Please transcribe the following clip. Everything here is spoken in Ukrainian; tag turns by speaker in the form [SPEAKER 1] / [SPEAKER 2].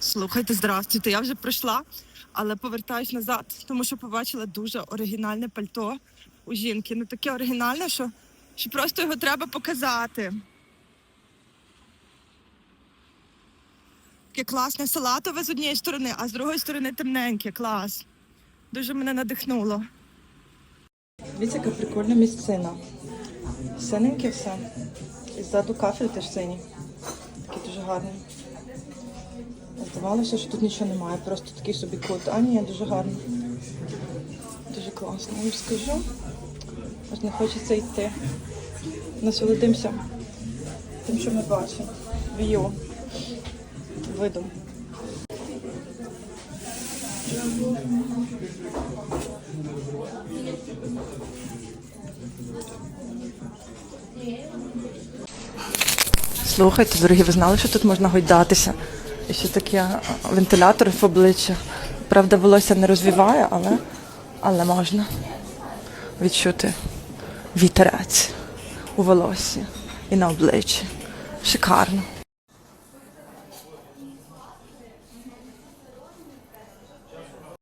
[SPEAKER 1] Слухайте, здравствуйте. Я вже прийшла, але повертаюсь назад, тому що побачила дуже оригінальне пальто у жінки. Ну таке оригінальне, що, що просто його треба показати. Таке класне салатове з однієї сторони, а з другої сторони темненьке. Клас. Дуже мене надихнуло. Дивіться, яка прикольна місцина. Синеньке все. І ззаду кафель теж синій. Такий дуже гарний. Здавалося, що тут нічого немає, просто такий собі кут. А ні, дуже гарно. Дуже класно. Вам скажу. Аж не хочеться йти. Насолодимося тим, що ми бачимо. В'ю. Видом. Слухайте, дорогі, ви знали, що тут можна гойдатися? Ще таке вентилятор в обличчя. Правда, волосся не розвіває, але, але можна відчути вітерець у волосі і на обличчі. Шикарно.